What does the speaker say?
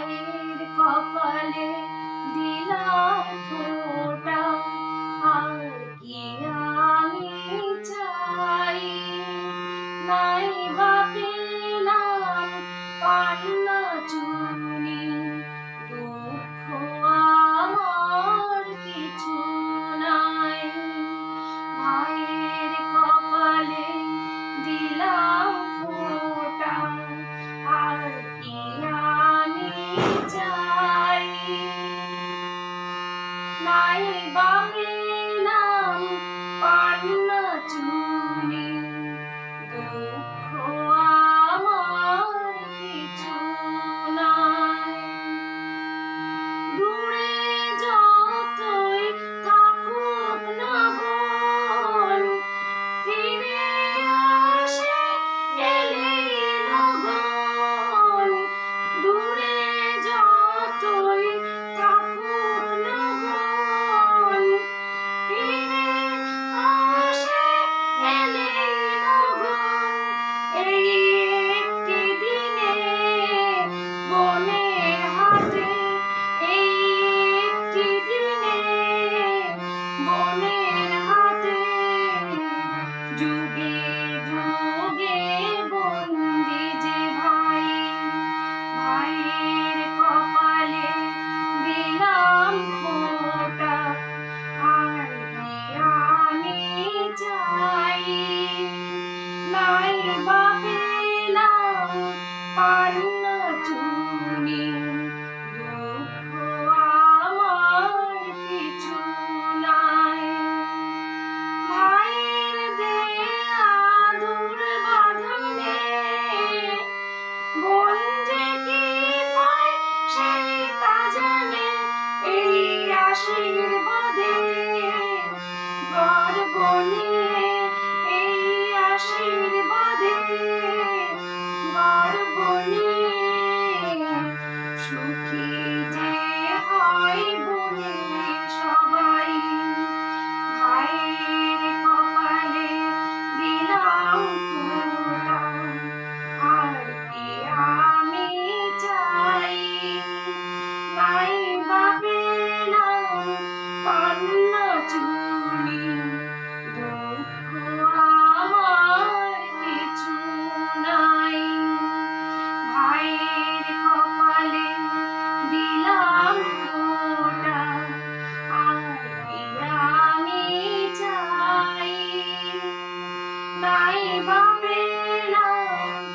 মায়ের কপালে দিলাম ফোটা। আর কি আমি চাই? নাই বা পেলাম পান্না চুনি দুঃখ আমার কিছু নাই। মায়ের কপালে দিলাম Bye, bye, nam bye, নাই বা পেলাম পার না তুমি দুঃখ আমার কিছু নাই। মায়ের দেয়া দূর বাঁধনে গঞ্জে কি পায়, সেই তা জানে এই আশীর্বাদ Babylon,